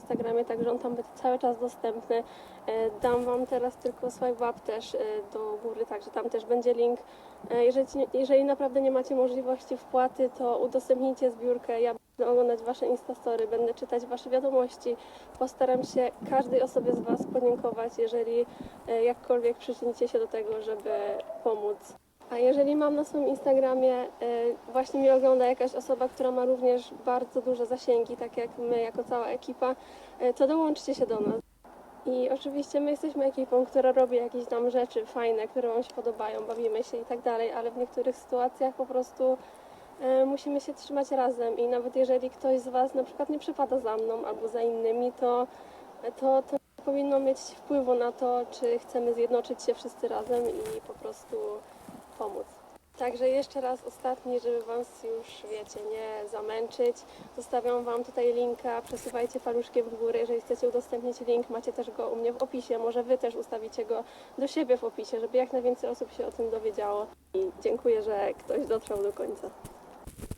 Instagramie, także on tam będzie cały czas dostępny. E, Dam Wam teraz tylko swipe up też e, do góry, także tam też będzie link. E, Jeżeli, jeżeli naprawdę nie macie możliwości wpłaty, to udostępnijcie zbiórkę. Ja będę oglądać Wasze instastory, będę czytać Wasze wiadomości. Postaram się każdej osobie z Was podziękować, jeżeli jakkolwiek przyczynicie się do tego, żeby pomóc. A jeżeli mam na swoim Instagramie, e, właśnie mnie ogląda jakaś osoba, która ma również bardzo duże zasięgi, tak jak my, jako cała ekipa, e, to dołączcie się do nas. I oczywiście my jesteśmy ekipą, która robi jakieś tam rzeczy fajne, które Wam się podobają, bawimy się i tak dalej, ale w niektórych sytuacjach po prostu e, musimy się trzymać razem i nawet jeżeli ktoś z Was na przykład nie przepada za mną albo za innymi, to, to, to powinno mieć wpływu na to, czy chcemy zjednoczyć się wszyscy razem i po prostu pomóc. Także jeszcze raz ostatni, żeby Was już, wiecie, nie zamęczyć. Zostawiam Wam tutaj linka, przesuwajcie paluszkiem w górę, jeżeli chcecie udostępnić link, macie też go u mnie w opisie, może Wy też ustawicie go do siebie w opisie, żeby jak najwięcej osób się o tym dowiedziało. I dziękuję, że ktoś dotrwał do końca.